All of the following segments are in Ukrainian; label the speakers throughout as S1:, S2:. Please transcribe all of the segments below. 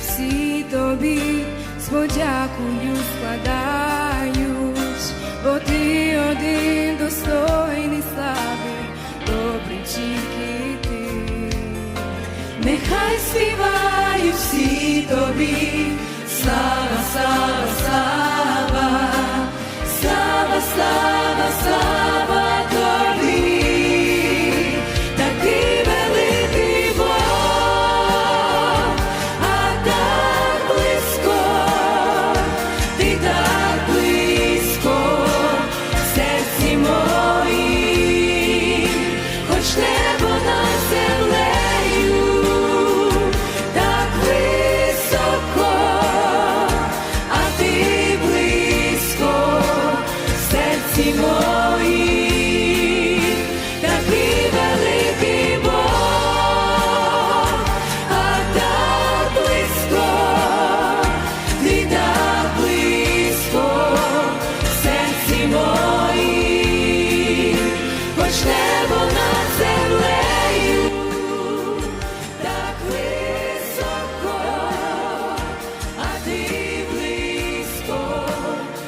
S1: всі тобі з подякою складають, бо ти один достойний слави, добрий тільки ти. Нехай співають всі тобі,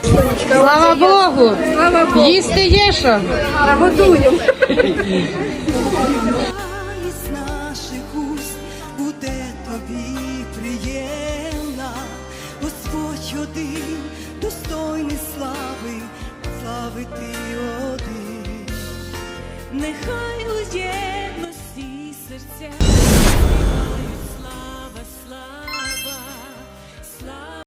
S1: Слава
S2: Богу! Слава Богу! Їсти є що? Готуємо.
S3: із наших уст буде тобі приємна, Господь один, достойний слави, слави ти один.
S1: Нехай